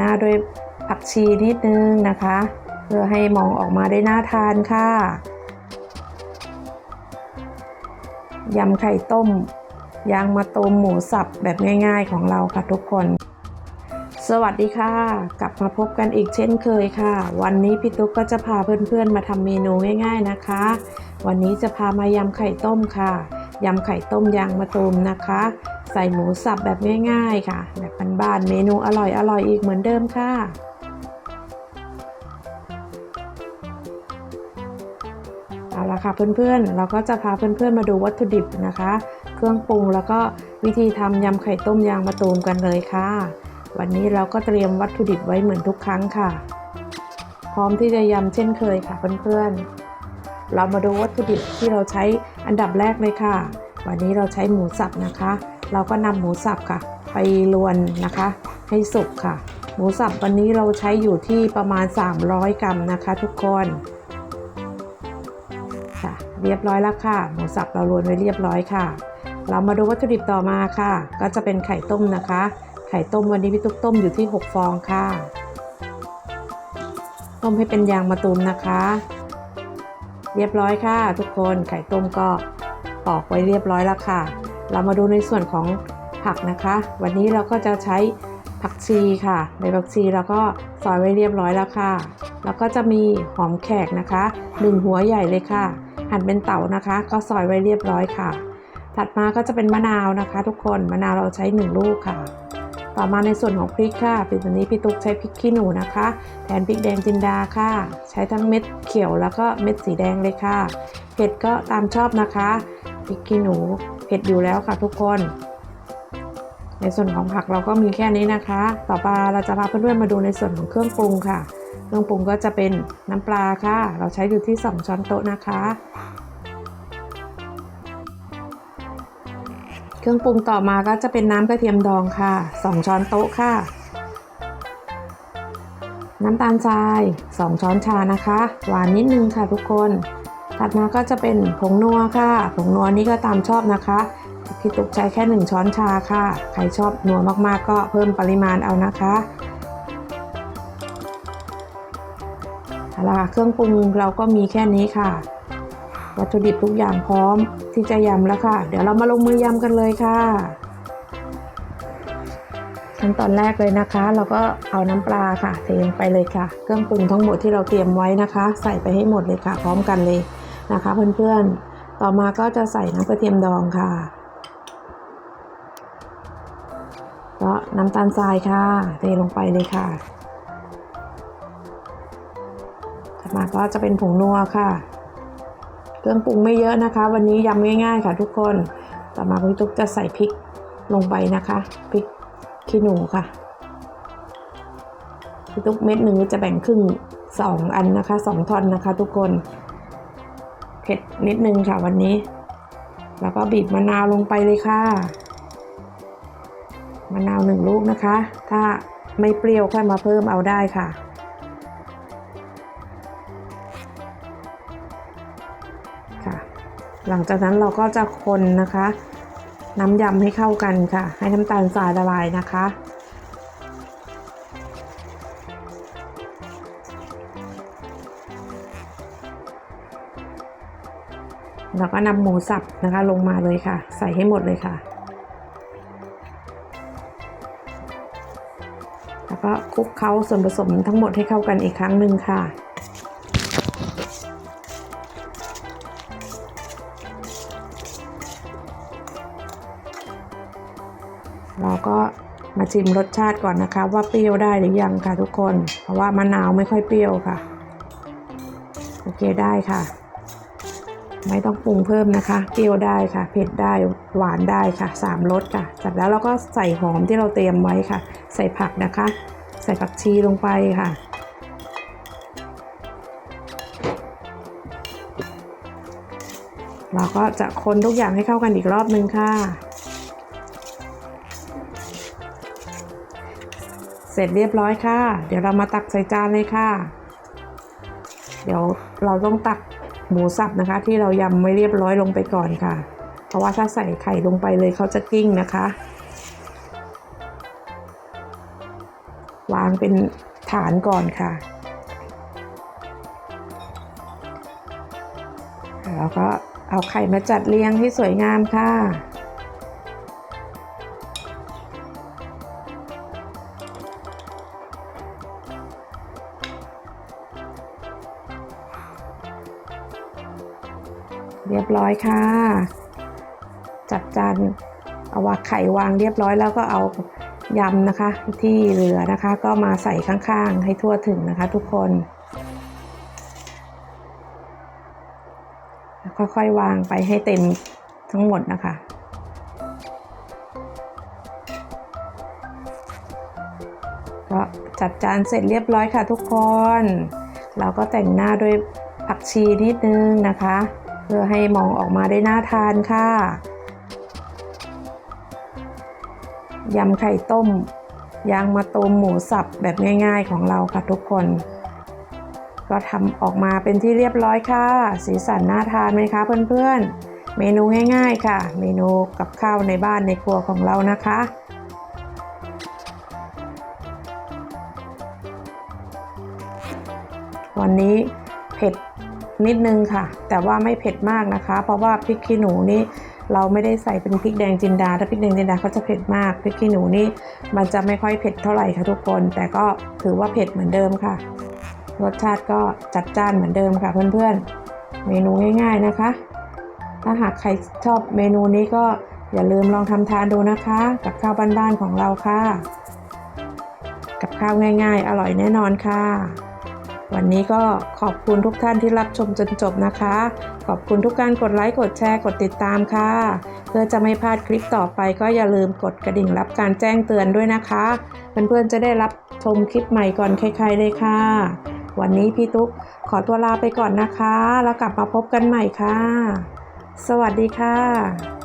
หน้าด้วยผักชีนิดนึงนะคะ เพื่อให้มองออกมาได้น่าทานค่ะยำไข่ต้มยางมะตูมหมูสับแบบง่ายๆของเราค่ะทุกคน สวัสดีค่ะ กลับมาพบกันอีกเช่นเคยค่ะ วันนี้พี่ตุ๊กก็จะพาเพื่อนๆมาทำเมนูง่าย ๆนะคะ วันนี้จะพามายำไข่ต้มค่ะยำไข่ต้มยางมะตูมนะคะ ใส่หมูสับแบบง่ายๆค่ะ แบบบ้านๆเมนูอร่อยๆอีกเหมือนเดิมค่ะ เอาละค่ะเพื่อนๆ เราก็จะพาเพื่อนๆมาดูวัตถุดิบนะคะ เครื่องปรุงแล้วก็วิธีทำยำไข่ต้มยางมะตูมกันเลยค่ะ วันนี้เราก็เตรียมวัตถุดิบไว้เหมือนทุกครั้งค่ะ พร้อมที่จะยำเช่นเคยค่ะเพื่อนๆ เรามาดูวัตถุดิบที่เราใช้อันดับแรกเลยค่ะวันนี้เราใช้หมูสับนะคะ เราก็นำหมูสับค่ะ ไปลวนนะคะ ให้สุกค่ะ หมูสับวันนี้เราใช้อยู่ที่ประมาณ 300 กรัมนะคะ ทุกคนค่ะ เรียบร้อยแล้วค่ะ หมูสับเราลวนไว้เรียบร้อยค่ะ เรามาดูวัตถุดิบต่อมาค่ะ ก็จะเป็นไข่ต้มนะคะ ไข่ต้มวันนี้พี่ตุ๊กต้มอยู่ที่ 6 ฟองค่ะ ต้มให้เป็นยางมะตูมนะคะ เรียบร้อยค่ะ ทุกคนไข่ต้มก็ปอกไว้เรียบร้อยแล้วค่ะ เรามาดูในส่วนของผักนะคะ วันนี้เราก็จะใช้ผักชีค่ะใบผักชีเราก็ซอยไว้เรียบร้อยแล้วค่ะ แล้วก็จะมีหอมแขกนะคะหนึ่งหัวใหญ่เลยค่ะ หั่นเป็นเต๋านะคะ ก็ซอยไว้เรียบร้อยค่ะ ถัดมาก็จะเป็นมะนาวนะคะ ทุกคนมะนาวเราใช้หนึ่งลูกค่ะ ต่อมาในส่วนของพริกค่ะเป็นตัวนี้พี่ตุ๊กใช้พริกขี้หนูนะคะ แทนพริกแดงจินดาค่ะ ใช้ทั้งเม็ดเขียวแล้วก็เม็ดสีแดงเลยค่ะเผ็ดก็ตามชอบนะคะ พริกขี้หนูเผ็ดอยู่แล้วค่ะทุกคน ในส่วนของผักเราก็มีแค่นี้นะคะ ต่อไปเราจะพาเพื่อนๆมาดูในส่วนของเครื่องปรุงค่ะ เครื่องปรุงก็จะเป็นน้ำปลาค่ะ เราใช้อยู่ที่ 2 ช้อนโต๊ะนะคะ เครื่องปรุงต่อมาก็จะเป็นน้ำกระเทียมดองค่ะ 2 ช้อนโต๊ะค่ะ น้ำตาลทราย 2 ช้อนชานะคะ หวานนิดนึงค่ะทุกคน ถัดมาก็จะเป็นผงนัวค่ะ ผงนัวนี่ก็ตามชอบนะคะพี่ตุ๊กใช้แค่ 1 ช้อนชาค่ะ ใครชอบนัวมากๆ ก็เพิ่มปริมาณเอานะคะเอาล่ะเครื่องปรุงเราก็มีแค่นี้ค่ะ วัตถุดิบทุกอย่างพร้อมที่จะยำแล้วค่ะ เดี๋ยวเรามาลงมือยำกันเลยค่ะขั้นตอนแรกเลยนะคะ เราก็เอาน้ำปลาค่ะเทลงไปเลยค่ะ เครื่องปรุงทั้งหมดที่เราเตรียมไว้นะคะ ใส่ไปให้หมดเลยค่ะ พร้อมกันเลย นะคะเพื่อนๆ ต่อมาก็จะใส่น้ำกระเทียมดองค่ะก็น้ำตาลทรายค่ะ เทลงไปเลยค่ะถัดมาก็จะเป็นผงนัวค่ะ เครื่องปรุงไม่เยอะนะคะ วันนี้ยำง่ายๆค่ะทุกคน ต่อมาพี่ตุ๊กจะใส่พริกลงไปนะคะ พริกขี้หนูค่ะพี่ตุ๊กเม็ดหนึ่งจะแบ่งครึ่งสองอันนะคะสองท่อนนะคะทุกคน ผ็ดนิดนึงค่ะวันนี้ แล้วก็บีบมะนาวลงไปเลยค่ะมะนาวหนึ่งลูกนะคะ ถ้าไม่เปรี้ยวค่อยมาเพิ่มเอาได้ค่ะ ค่ะ หลังจากนั้นเราก็จะคนนะคะ น้ำยำให้เข้ากันค่ะ ให้น้ำตาลทรายละลายนะคะ เราก็นำหมูสับนะคะ ลงมาเลยค่ะ ใส่ให้หมดเลยค่ะ แล้วก็คลุกเคล้าส่วนผสมทั้งหมดให้เข้ากันอีกครั้งหนึ่งค่ะเราก็มาชิมรสชาติก่อนนะคะ ว่าเปรี้ยวได้หรือยังค่ะทุกคน เพราะว่ามะนาวไม่ค่อยเปรี้ยวค่ะ โอเคได้ค่ะ ไม่ต้องปรุงเพิ่มนะคะ เปรี้ยวได้ค่ะ เผ็ดได้หวานได้ค่ะสามรสค่ะ จากแล้วเราก็ใส่หอมที่เราเตรียมไว้ค่ะ ใส่ผักนะคะ ใส่ผักชีลงไปค่ะ เราก็จะคนทุกอย่างให้เข้ากันอีกรอบนึงค่ะ เสร็จเรียบร้อยค่ะ เดี๋ยวเรามาตักใส่จานเลยค่ะ เดี๋ยวเราต้องตัก หมูสับนะคะ ที่เรายำไว้เรียบร้อยลงไปก่อนค่ะ เพราะว่าถ้าใส่ไข่ลงไปเลยเขาจะกิ้งนะคะ วางเป็นฐานก่อนค่ะ แล้วก็เอาไข่มาจัดเรียงให้สวยงามค่ะ เรียบร้อยค่ะ จัดจานเอาวางไข่วางเรียบร้อยแล้วก็เอายำนะคะ ที่เหลือนะคะ ก็มาใส่ข้างๆ ให้ทั่วถึงนะคะ ทุกคนแล้วค่อยๆวางไปให้เต็มทั้งหมดนะคะ ก็จัดจานเสร็จเรียบร้อยค่ะทุกคน เราก็แต่งหน้าด้วยผักชีนิดนึงนะคะ พื่อให้มองออกมาได้น่าทานค่ะ ยำไข่ต้ม ยางมะตูมหมูสับแบบง่ายๆของเราค่ะทุกคน ก็ทำออกมาเป็นที่เรียบร้อยค่ะ สีสันน่าทานไหมคะเพื่อนๆ เมนูง่ายๆค่ะ เมนูกับข้าวในบ้านในครัวของเรานะคะวันนี้เผ็ด นิดนึงค่ะ แต่ว่าไม่เผ็ดมากนะคะ เพราะว่าพริกขี้หนูนี่เราไม่ได้ใส่เป็นพริกแดงจินดาถ้าพริกแดงจินดาเขาจะเผ็ดมากพริกขี้หนูนี่มันจะไม่ค่อยเผ็ดเท่าไหร่ค่ะทุกคน แต่ก็ถือว่าเผ็ดเหมือนเดิมค่ะ รสชาติก็จัดจ้านเหมือนเดิมค่ะเพื่อนๆ เมนูง่าย ๆนะคะ ถ้าหากใครชอบเมนูนี้ก็อย่าลืมลองทำทานดูนะคะ กับข้าวบ้านๆของเราค่ะ กับข้าวง่าย ๆ อร่อยแน่นอนค่ะ วันนี้ก็ขอบคุณทุกท่านที่รับชมจนจบนะคะ ขอบคุณทุกการกดไลค์ กดแชร์ กดติดตามค่ะ เพื่อจะไม่พลาดคลิปต่อไปก็อย่าลืมกดกระดิ่งรับการแจ้งเตือนด้วยนะคะ เพื่อนๆจะได้รับชมคลิปใหม่ก่อนใครๆเลยค่ะ วันนี้พี่ตุ๊กขอตัวลาไปก่อนนะคะ แล้วกลับมาพบกันใหม่ค่ะ สวัสดีค่ะ